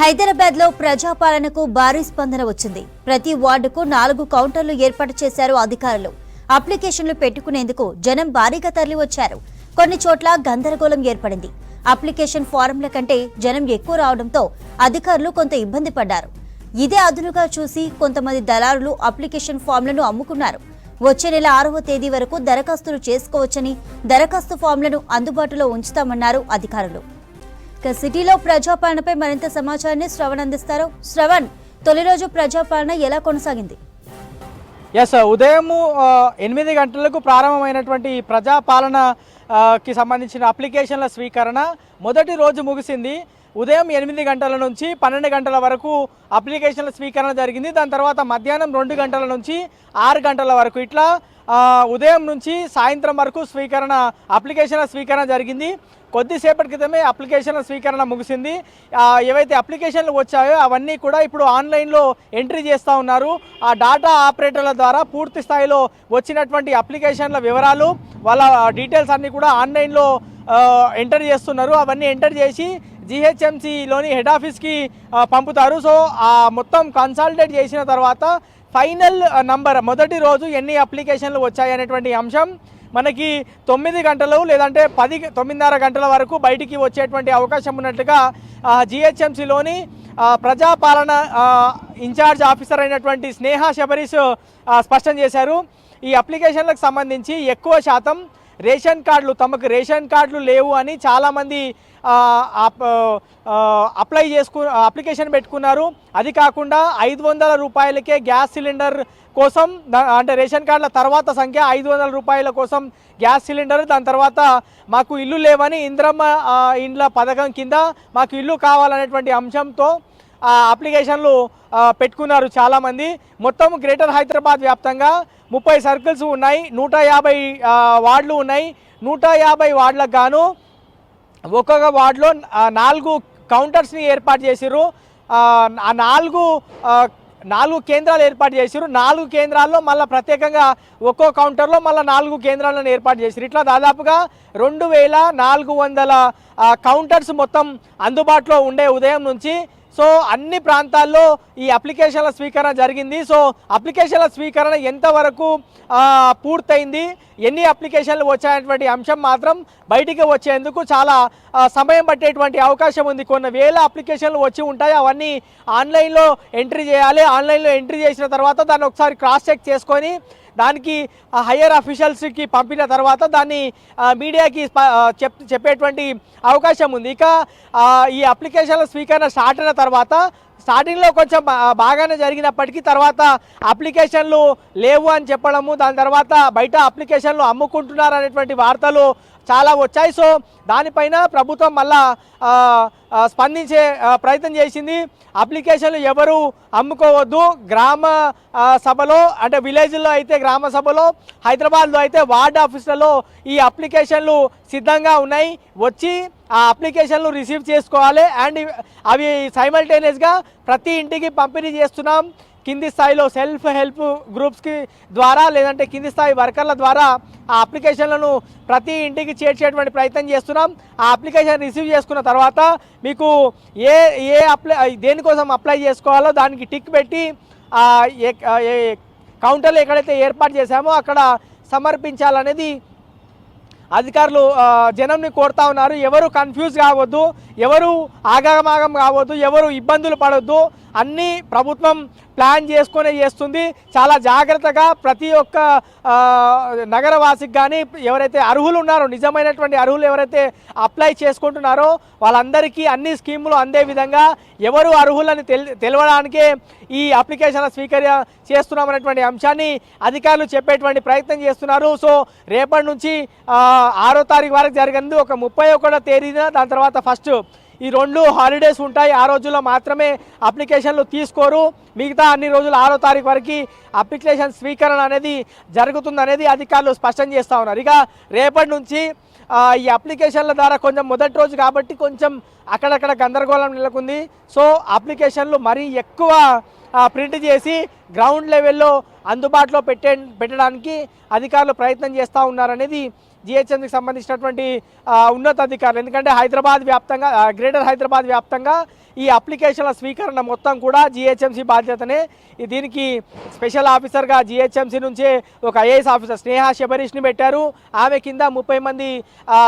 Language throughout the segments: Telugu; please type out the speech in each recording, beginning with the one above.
హైదరాబాద్లో ప్రజాపాలనకు భారీ స్పందన వచ్చింది. ప్రతి వార్డుకు నాలుగు కౌంటర్లు ఏర్పాటు చేశారు అధికారులు. అప్లికేషన్లు పెట్టుకునేందుకు జనం భారీగా తరలి వచ్చారు కొన్ని చోట్ల గందరగోళం ఏర్పడింది. అప్లికేషన్ ఫారంల కంటే జనం ఎక్కువ రావడంతో అధికారులు కొంత ఇబ్బంది పడ్డారు. ఇదే అదునుగా చూసి కొంతమంది దళారులు అప్లికేషన్ ఫామ్లను అమ్ముకున్నారు. వచ్చే నెల ఆరవ తేదీ వరకు దరఖాస్తులు చేసుకోవచ్చని దరఖాస్తు ఫామ్లను అందుబాటులో ఉంచుతామన్నారు అధికారులు. ఇక సిటీలో ప్రజాపాలనపై మరింత సమాచారాన్ని శ్రవణ్ అందిస్తారు. శ్రవణ్ తొలి రోజు ప్రజాపాలన ఎలా కొనసాగింది? ఎస్ ఉదయం ఎనిమిది గంటలకు ప్రారంభమైనటువంటి ఈ సంబంధించిన అప్లికేషన్ల స్వీకరణ మొదటి రోజు ముగిసింది. ఉదయం ఎనిమిది గంటల నుంచి పన్నెండు గంటల వరకు అప్లికేషన్ల స్వీకరణ జరిగింది. దాని తర్వాత మధ్యాహ్నం రెండు గంటల నుంచి ఆరు గంటల వరకు ఇట్లా ఉదయం నుంచి సాయంత్రం వరకు స్వీకరణ అప్లికేషన్ల స్వీకరణ జరిగింది. కొద్దిసేపటి క్రితమే అప్లికేషన్ల స్వీకరణ ముగిసింది. ఏవైతే అప్లికేషన్లు వచ్చాయో అవన్నీ కూడా ఇప్పుడు ఆన్లైన్లో ఎంట్రీ చేస్తూ ఉన్నారు. ఆ డాటా ఆపరేటర్ల ద్వారా పూర్తి స్థాయిలో వచ్చినటువంటి అప్లికేషన్ల వివరాలు వాళ్ళ డీటెయిల్స్ అన్నీ కూడా ఆన్లైన్లో ఎంటర్ చేస్తున్నారు. అవన్నీ ఎంటర్ చేసి జిహెచ్ఎంసిలోని హెడ్ ఆఫీస్కి పంపుతారు. సో ఆ మొత్తం కన్సల్టేట్ చేసిన తర్వాత ఫైనల్ నంబర్ మొదటి రోజు ఎన్ని అప్లికేషన్లు వచ్చాయి అనేటువంటి అంశం మనకి తొమ్మిది గంటలు లేదంటే పది తొమ్మిదిన్నర గంటల వరకు బయటికి వచ్చేటువంటి అవకాశం ఉన్నట్లుగా జిహెచ్ఎంసిలోని ప్రజాపాలన ఇన్ఛార్జ్ ఆఫీసర్ అయినటువంటి స్నేహ శబరీష్ స్పష్టం చేశారు. ఈ అప్లికేషన్లకు సంబంధించి ఎక్కువ శాతం రేషన్ కార్డులు తమకు రేషన్ కార్డులు లేవు అని చాలామంది అప్లై చేసుకు అప్లికేషన్ పెట్టుకున్నారు. అది కాకుండా ఐదు వందల రూపాయలకే గ్యాస్ సిలిండర్ కోసం అంటే రేషన్ కార్డుల తర్వాత సంఖ్య ఐదు వందల రూపాయల కోసం గ్యాస్ సిలిండర్ దాని తర్వాత మాకు ఇల్లు లేవని ఇంద్రమ్మ ఇండ్ల పథకం కింద మాకు ఇల్లు కావాలనేటువంటి అంశంతో అప్లికేషన్లు పెట్టుకున్నారు చాలామంది. మొత్తం గ్రేటర్ హైదరాబాద్ వ్యాప్తంగా ముప్పై సర్కిల్స్ ఉన్నాయి నూట యాభై వార్డులు ఉన్నాయి. నూట యాభై వార్డులకు గాను ఒక్కొక్క వార్డులో నాలుగు కౌంటర్స్ని ఏర్పాటు చేసిర్రు. ఆ, నాలుగు నాలుగు కేంద్రాలు ఏర్పాటు చేసిరు నాలుగు కేంద్రాల్లో మళ్ళీ ప్రత్యేకంగా ఒక్కో కౌంటర్లో మళ్ళీ నాలుగు కేంద్రాలను ఏర్పాటు చేసిరు ఇట్లా దాదాపుగా రెండు వేల నాలుగు వందల కౌంటర్స్ మొత్తం అందుబాటులో ఉండే ఉదయం నుంచి సో అన్ని ప్రాంతాల్లో ఈ అప్లికేషన్ల స్వీకరణ జరిగింది. సో అప్లికేషన్ల స్వీకరణ ఎంతవరకు పూర్తయింది? ఎన్ని అప్లికేషన్లు వచ్చాయనేటువంటి అంశం మాత్రం బయటికి వచ్చేందుకు చాలా సమయం పట్టేటువంటి అవకాశం ఉంది. కొన్ని వేల అప్లికేషన్లు వచ్చి ఉంటాయి. అవన్నీ ఆన్లైన్లో ఎంట్రీ చేయాలి. ఆన్లైన్లో ఎంట్రీ చేసిన తర్వాత దాన్ని ఒకసారి క్రాస్ చెక్ చేసుకొని దానికి హయ్యర్ అఫీషియల్స్కి పంపిన తర్వాత దాన్ని మీడియాకి చెప్ చెప్పేటువంటి అవకాశం ఉంది. ఇక ఈ అప్లికేషన్ల స్వీకరణ స్టార్ట్ అయిన తర్వాత స్టార్టింగ్లో కొంచెం బాగానే జరిగినప్పటికీ తర్వాత అప్లికేషన్లు లేవు అని చెప్పడము దాని తర్వాత బయట అప్లికేషన్లు అమ్ముకుంటున్నారు అనేటువంటి వార్తలు చాలా వచ్చాయి. సో దానిపైన ప్రభుత్వం మళ్ళా స్పందించే ప్రయత్నం చేసింది. అప్లికేషన్లు ఎవరు అమ్ముకోవద్దు. గ్రామ సభలో అంటే విలేజ్లో అయితే గ్రామ సభలో హైదరాబాద్లో అయితే వార్డ్ ఆఫీసులలో ఈ అప్లికేషన్లు సిద్ధంగా ఉన్నాయి. వచ్చి ఆ అప్లికేషన్లు రిసీవ్ చేసుకోవాలి అండ్ అవి సైమల్టేనియస్గా ప్రతి ఇంటికి పంపిణీ చేస్తున్నాం. కింది స్థాయిలో సెల్ఫ్ హెల్ప్ గ్రూప్స్కి ద్వారా లేదంటే కింది స్థాయి వర్కర్ల ద్వారా ఆ అప్లికేషన్లను ప్రతి ఇంటికి చేర్చేటువంటి ప్రయత్నం చేస్తున్నాం. ఆ అప్లికేషన్ రిసీవ్ చేసుకున్న తర్వాత మీకు ఏ ఏ అప్లై దేనికోసం అప్లై చేసుకోవాలో దానికి టిక్ పెట్టి కౌంటర్లు ఎక్కడైతే ఏర్పాటు చేశామో అక్కడ సమర్పించాలనేది అధికారులు జనంని కోరుతా ఉన్నారు. ఎవరు కన్ఫ్యూజ్ కావద్దు ఎవరు ఆగమాగం కావద్దు ఎవరు ఇబ్బందులు పడవద్దు అన్నీ ప్రభుత్వం ప్లాన్ చేసుకునే చేస్తుంది. చాలా జాగ్రత్తగా ప్రతి ఒక్క నగరవాసికి కానీ ఎవరైతే అర్హులు ఉన్నారో నిజమైనటువంటి అర్హులు ఎవరైతే అప్లై చేసుకుంటున్నారో వాళ్ళందరికీ అన్ని స్కీములు అందే విధంగా ఎవరు అర్హులని తెల్ తెలవడానికే ఈ అప్లికేషన్ స్వీకర్య చేస్తున్నామనేటువంటి అంశాన్ని అధికారులు చెప్పేటువంటి ప్రయత్నం చేస్తున్నారు. సో రేపటి నుంచి ఆ, ఆరో తారీఖు వరకు జరిగింది. ఒక ముప్పై ఒకటో తేదీన దాని తర్వాత ఫస్ట్ ఈ రెండు హాలిడేస్ ఉంటాయి. ఆ రోజుల్లో మాత్రమే అప్లికేషన్లు తీసుకోరు. మిగతా అన్ని రోజులు ఆరో తారీఖు వరకు అప్లికేషన్ స్వీకరణ అనేది జరుగుతుందనేది అధికారులు స్పష్టం చేస్తూ ఉన్నారు. ఇక రేపటి నుంచి ఈ అప్లికేషన్ల ద్వారా కొంచెం మొదటి రోజు కాబట్టి కొంచెం అక్కడక్కడ గందరగోళం నెలకొంది. సో అప్లికేషన్లు మరీ ఎక్కువ ప్రింట్ చేసి గ్రౌండ్ లెవెల్లో అందుబాటులో పెట్టే పెట్టడానికి అధికారులు ప్రయత్నం చేస్తూ ఉన్నారనేది జిహెచ్ఎంసీకి సంబంధించినటువంటి ఉన్నతాధికారులు. ఎందుకంటే హైదరాబాద్ వ్యాప్తంగా గ్రేటర్ హైదరాబాద్ వ్యాప్తంగా ఈ అప్లికేషన్ల స్వీకరణ మొత్తం కూడా జిహెచ్ఎంసీ బాధ్యతనే. దీనికి స్పెషల్ ఆఫీసర్గా జిహెచ్ఎంసీ నుంచే ఒక ఐఏఎస్ ఆఫీసర్ స్నేహ శబరీష్ని పెట్టారు. ఆమె కింద ముప్పై మంది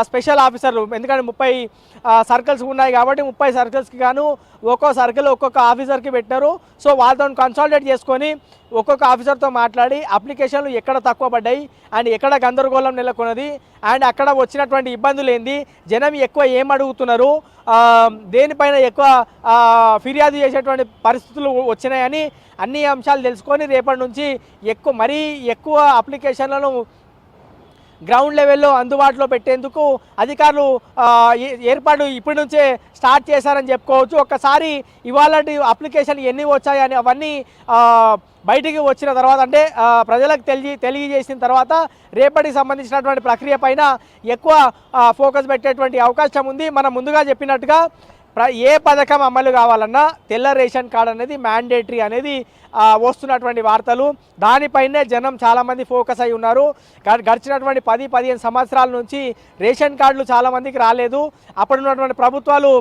స్పెషల్ ఆఫీసర్లు ఎందుకంటే ముప్పై సర్కిల్స్ ఉన్నాయి కాబట్టి ముప్పై సర్కిల్స్కి గాను ఒక్కో సర్కిల్ ఒక్కొక్క ఆఫీసర్కి పెట్టారు. సో వాళ్ళతో కన్సల్టేట్ చేసుకొని ఒక్కొక్క ఆఫీసర్తో మాట్లాడి అప్లికేషన్లు ఎక్కడ తక్కువ పడ్డాయి అండ్ ఎక్కడ గందరగోళం నెలకొన్నది అండ్ అక్కడ వచ్చినటువంటి ఇబ్బందులు ఏంది జనం ఎక్కువ ఏం అడుగుతున్నారు దేనిపైన ఎక్కువ ఫిర్యాదు చేసేటువంటి పరిస్థితులు వచ్చినాయని అన్ని అంశాలు తెలుసుకొని రేపటి నుంచి ఎక్కువ మరీ ఎక్కువ అప్లికేషన్లను గ్రౌండ్ లెవెల్లో అందుబాటులో పెట్టేందుకు అధికారులు ఏ- ఏర్పాటు ఇప్పటి నుంచే స్టార్ట్ చేశారని చెప్పుకోవచ్చు. ఒక్కసారి ఇవాళ అప్లికేషన్ ఎన్ని వచ్చాయని అవన్నీ బయటికి వచ్చిన తర్వాత అంటే ప్రజలకు తెలియ తెలియజేసిన తర్వాత రేపటికి సంబంధించినటువంటి ప్రక్రియ పైన ఎక్కువ ఫోకస్ పెట్టేటువంటి అవకాశం ఉంది. మనం ముందుగా చెప్పినట్టుగా ఏ పథకం అమలు కావాలన్నా తెల్ల రేషన్ కార్డ్ అనేది మ్యాండేటరీ అనేది వస్తున్నటువంటి వార్తలు. దానిపైనే జనం చాలామంది ఫోకస్ అయి ఉన్నారు. గడిచినటువంటి పది పదిహేను సంవత్సరాల నుంచి రేషన్ కార్డులు చాలామందికి రాలేదు. అప్పుడున్నటువంటి ప్రభుత్వాలు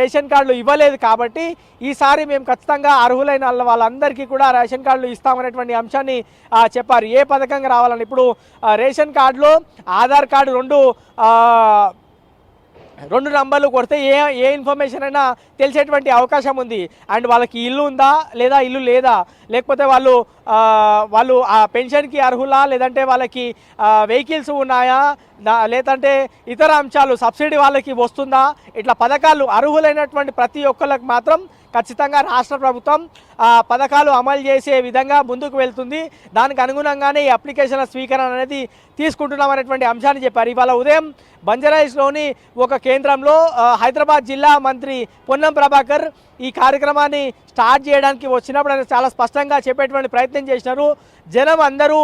రేషన్ కార్డులు ఇవ్వలేదు కాబట్టి ఈసారి మేము ఖచ్చితంగా అర్హులైన వాళ్ళందరికీ కూడా రేషన్ కార్డులు ఇస్తామనేటువంటి అంశాన్ని చెప్పారు. ఏ పథకంగా రావాలని ఇప్పుడు రేషన్ కార్డులో ఆధార్ కార్డు రెండు రెండు నంబర్లు కొడితే ఏ ఏ ఇన్ఫర్మేషన్ అయినా తెలిసేటువంటి అవకాశం ఉంది. అండ్ వాళ్ళకి ఇల్లు ఉందా? లేదా ఇల్లు లేదా? లేకపోతే వాళ్ళు వాళ్ళు ఆ పెన్షన్కి అర్హులా? లేదంటే వాళ్ళకి వెహికల్స్ ఉన్నాయా? లేదంటే ఇతర అంశాలు సబ్సిడీ వాళ్ళకి వస్తుందా? ఇట్లా పథకాలు అర్హులైనటువంటి ప్రతి ఒక్కరికి మాత్రం ఖచ్చితంగా రాష్ట్ర ప్రభుత్వం పథకాలు అమలు చేసే విధంగా ముందుకు వెళ్తుంది. దానికి అనుగుణంగానే ఈ అప్లికేషన్ల స్వీకరణ అనేది తీసుకుంటున్నాం అనేటువంటి అంశాన్ని చెప్పారు. ఇవాళ ఉదయం బంజారాయిస్లోని ఒక కేంద్రంలో హైదరాబాద్ జిల్లా మంత్రి పొన్నం ప్రభాకర్ ఈ కార్యక్రమాన్ని స్టార్ట్ చేయడానికి వచ్చినప్పుడు ఆయన చాలా స్పష్టంగా చెప్పేటువంటి ప్రయత్నం చేసినారు. జనం అందరూ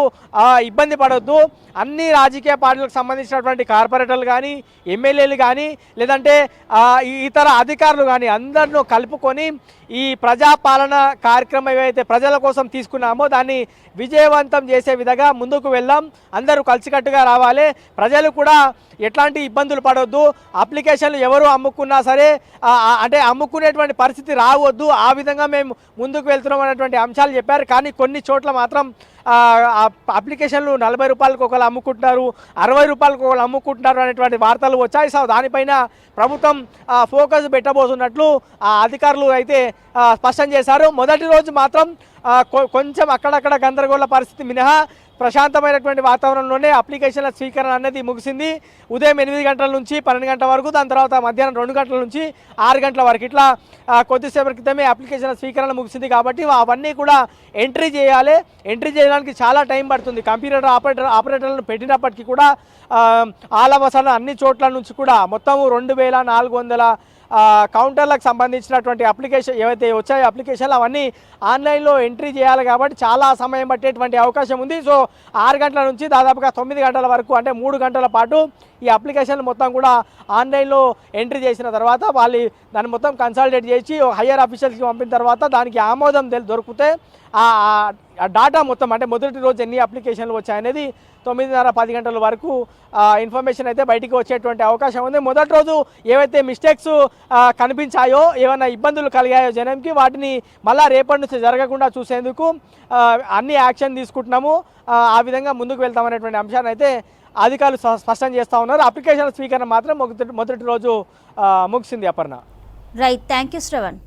ఇబ్బంది పడొద్దు. అన్ని రాజకీయ పార్టీలకు సంబంధించినటువంటి కార్పొరేటర్లు కానీ ఎమ్మెల్యేలు కానీ లేదంటే ఇతర అధికారులు కానీ అందరినూ కలుపుకొని ఈ ప్రజాపాలన కార్యక్రమం ఏవైతే ప్రజల కోసం తీసుకున్నామో దాన్ని విజయవంతం చేసే విధంగా ముందుకు వెళ్దాం. అందరూ కలిసికట్టుగా రావాలి. ప్రజలు కూడా ఎట్లాంటి ఇబ్బందులు పడవద్దు అప్లికేషన్లు ఎవరు అమ్ముకున్నా సరే అంటే అమ్ముకునేటువంటి పరిస్థితి రావద్దు. ఆ విధంగా మేము ముందుకు వెళ్తున్నాం అనేటువంటి అంశాలు చెప్పారు. కానీ కొన్ని చోట్ల మాత్రం అప్లికేషన్లు నలభై రూపాయలకు ఒకరు అమ్ముకుంటున్నారు అరవై రూపాయలకు ఒకరు అమ్ముకుంటున్నారు అనేటువంటి వార్తలు వచ్చాయి. సో దానిపైన ప్రభుత్వం ఫోకస్ పెట్టబోతున్నట్లు ఆ అధికారులు అయితే స్పష్టం చేశారు. మొదటి రోజు మాత్రం కొ- కొంచెం అక్కడక్కడ గందరగోళ పరిస్థితి మినహా ప్రశాంతమైనటువంటి వాతావరణంలోనే అప్లికేషన్ల స్వీకరణ అనేది ముగిసింది. ఉదయం ఎనిమిది గంటల నుంచి పన్నెండు గంటల వరకు దాని తర్వాత మధ్యాహ్నం రెండు గంటల నుంచి ఆరు గంటల వరకు. ఇట్లా కొద్దిసేపటి క్రితమే అప్లికేషన్ల స్వీకరణ ముగిసింది కాబట్టి అవన్నీ కూడా ఎంట్రీ చేయాలి. ఎంట్రీ చేయడానికి చాలా టైం పడుతుంది. కంప్యూటర్ ఆపరేటర్ ఆపరేటర్లను పెట్టినప్పటికీ కూడా ఆల్ అన్ని చోట్ల నుంచి కూడా మొత్తం రెండు వేల నాలుగు వందల కౌంటర్లకు సంబంధించినటువంటి అప్లికేషన్ ఏవైతే వచ్చాయో అప్లికేషన్లు అవన్నీ ఆన్లైన్లో ఎంట్రీ చేయాలి కాబట్టి చాలా సమయం పట్టేటువంటి అవకాశం ఉంది. సో ఆరు గంటల నుంచి దాదాపుగా తొమ్మిది గంటల వరకు అంటే మూడు గంటల పాటు ఈ అప్లికేషన్ మొత్తం కూడా ఆన్లైన్లో ఎంట్రీ చేసిన తర్వాత వాళ్ళు దాన్ని మొత్తం కన్సల్టేట్ చేసి హయ్యర్ ఆఫీసర్స్కి పంపిన తర్వాత దానికి ఆమోదం దొరికితే ఆ డాటా మొత్తం అంటే మొదటి రోజు ఎన్ని అప్లికేషన్లు వచ్చాయనేది తొమ్మిదిన్నర పది గంటల వరకు ఇన్ఫర్మేషన్ అయితే బయటికి వచ్చేటువంటి అవకాశం ఉంది. మొదటి రోజు ఏవైతే మిస్టేక్స్ కనిపించాయో ఏమైనా ఇబ్బందులు కలిగాయో జనంకి వాటిని మళ్ళా రేపటి నుంచి జరగకుండా చూసేందుకు అన్ని యాక్షన్ తీసుకుంటున్నాము. ఆ, విధంగా ముందుకు వెళ్తామనేటువంటి అంశాన్ని అయితే అధికారులు స్పష్టం చేస్తూ ఉన్నారు. అప్లికేషన్ స్వీకరణ మాత్రం మొదటి మొదటి రోజు ముగిసింది Aparna. Right thank you Shravan